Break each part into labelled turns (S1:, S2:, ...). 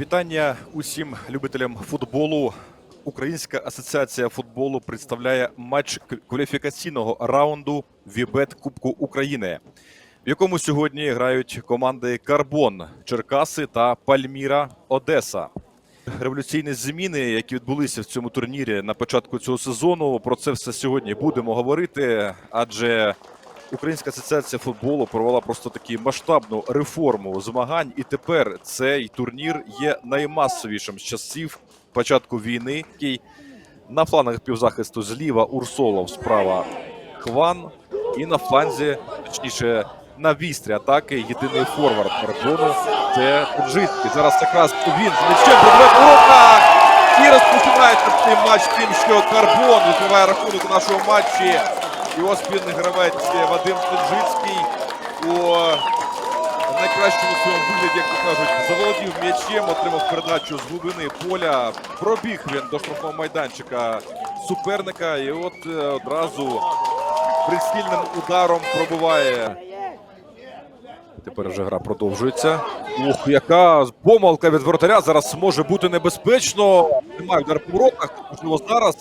S1: Вітання усім любителям футболу. Українська асоціація футболу представляє матч кваліфікаційного раунду Вібет Кубку України, в якому сьогодні грають команди Карбон Черкаси та Пальміра Одеса. Революційні зміни, які відбулися в цьому турнірі на початку цього сезону. Про це все сьогодні будемо говорити, адже Українська асоціація футболу провела просто таку масштабну реформу змагань, і тепер цей турнір є наймасовішим з часів початку війни. який На флангах півзахисту зліва Урсолов, справа Хван, і на фланзі, точніше, на вістрі атаки єдиний форвард Карбону це Таджицький. Зараз якраз він з м'ячем по воротах. І розпочинається цей матч тим, що Карбон відкриває рахунок у нашому матчі. Його спільний гравець Вадим Таджицький у найкращому своєму вигляді, як то кажуть, заволодів м'ячем, отримав передачу з глибини поля. Пробіг він до штрафного майданчика суперника. І от е, одразу прицільним ударом пробиває. Тепер вже гра продовжується. Ух, яка помилка від воротаря. Зараз може бути небезпечно. Немає удар по воротах. Можливо, зараз.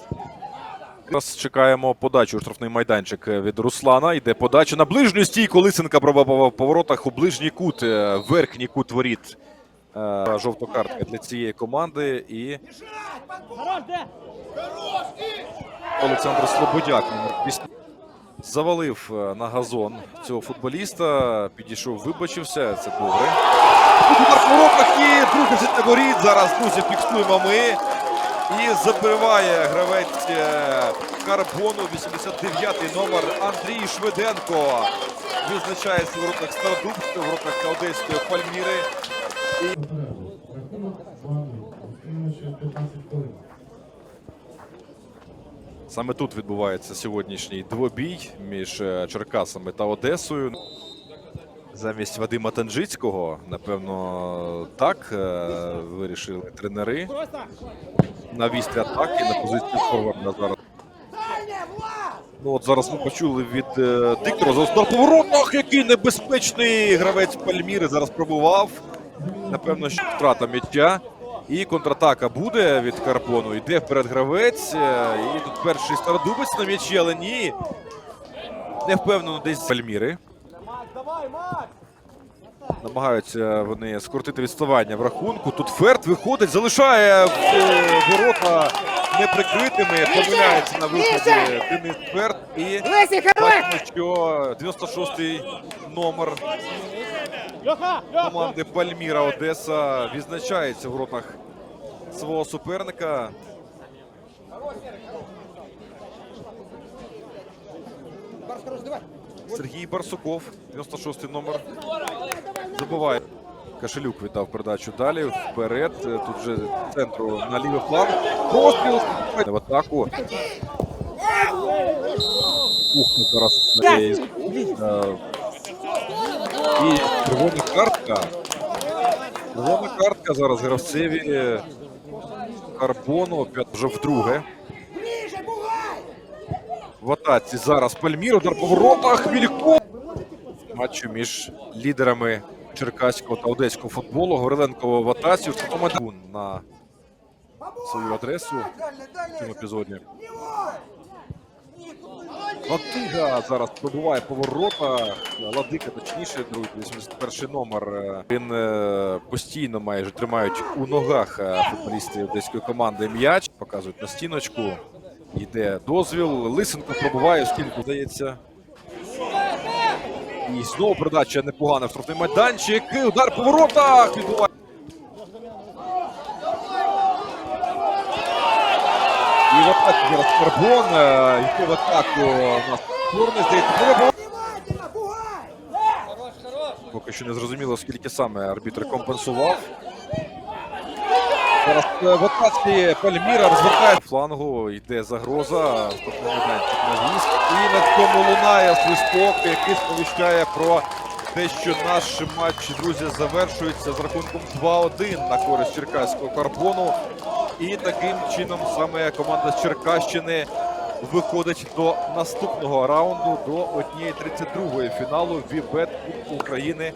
S1: Зараз чекаємо подачу у штрафний майданчик від Руслана. Йде подача на ближню стійку. Лисенка пробував по воротах у ближній кут, е, верхній кут воріт. Е, Жовта картка для цієї команди. І Олександр Слободяк завалив е, на газон цього футболіста. Підійшов, вибачився. Це добре. Тут удар по воротах і другий життя. Зараз друзі фіксуємо ми. І забиває гравець е, Карбону 89-й номер Андрій Шведенко. Визначається в воротах Стародубської, в воротах Одеської Пальміри.
S2: Рахунок 2-0. Останньо ще 15 хвилин.
S1: Саме тут відбувається сьогоднішній двобій між е, Черкасами та Одесою. Замість Вадима Танжицького, напевно, так е, вирішили тренери. На вістрі атаки на позицію форварда зараз. Ну от зараз ми почули від е, диктора за удар по воротах, який небезпечний гравець Пальміри зараз пробував. Напевно, що втрата м'яча. І контратака буде від Карбону. Йде вперед гравець. е, І тут перший стародубець на м'ячі, але ні. Не впевнено десь Пальміри. Намагаються вони скоротити відставання в рахунку. Тут Ферт виходить, залишає е, ворота неприкритими. Помиляється на виході Денис Ферт. І бачимо, що 96-й номер команди Пальміра Одеса відзначається в воротах свого суперника. Сергій Барсуков, 96-й номер. Забуває. Кашелюк віддав передачу далі. Вперед. Тут вже центру на лівий фланг. Постріл в атаку. Ух, ну зараз і червона картка. Червона картка зараз гравцеві Карбону. Вже вдруге. В атаці зараз Пальмір, удар по воротах. Мільков. Матчу між лідерами черкаського та одеського футболу. Гавриленко в атаці. В такому на свою адресу в цьому епізоді. Ладига зараз пробуває по воротах. Ладика, точніше, другий 81 номер. Він е, постійно майже тримають у ногах е, футболісти одеської команди м'яч. Показують на стіночку. Йде дозвіл. Лисенко пробуває, скільки здається. І знову передача непогана в штрафний майданчик. Удар по воротах відбуває. І в атаку зараз Карбон. Йде в атаку у нас Чорний, здається. Поки що не зрозуміло, скільки саме арбітр компенсував. Зараз е, в атаці Пальміра розвертає флангу, йде загроза. І на цьому лунає свисток, який сповіщає про те, що наш матч, друзі, завершується з рахунком 2-1 на користь черкаського карбону. І таким чином саме команда з Черкащини виходить до наступного раунду, до 1-32 фіналу Вібет України